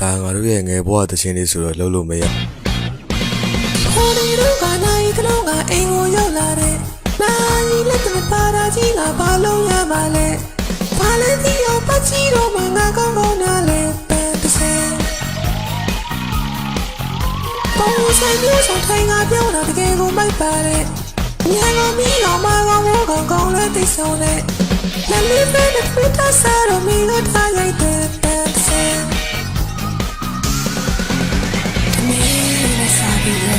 ဒါငါတို့ရဲ့ငယ်ဘဝတခြင်းလေးဆိုတော့လုံးလို့မရခေါ်နေတော့ကနိုင်ကလုံးကအိမ်ကိုရောက်လာတဲ့နိုင်လက်တပါတာကြီးကဘာလို့ရပါလဲဘာလဲဒီအောင်ပတ်ချီတော့မှငါကောင်းကောင်းနားလဲပန်းတစ်ဆယ်ပုံစံမျိုးဆောင်ထိုင်ကပြောတာတကယ်ကိုမိုက်ပါတယ်ညငါမီးတော်မကောင်ဘောကောင်ကောင်းလဲသိဆုံးလဲလက်လေးပဲတစ်ဖက်သားစားတော့မင်းတို့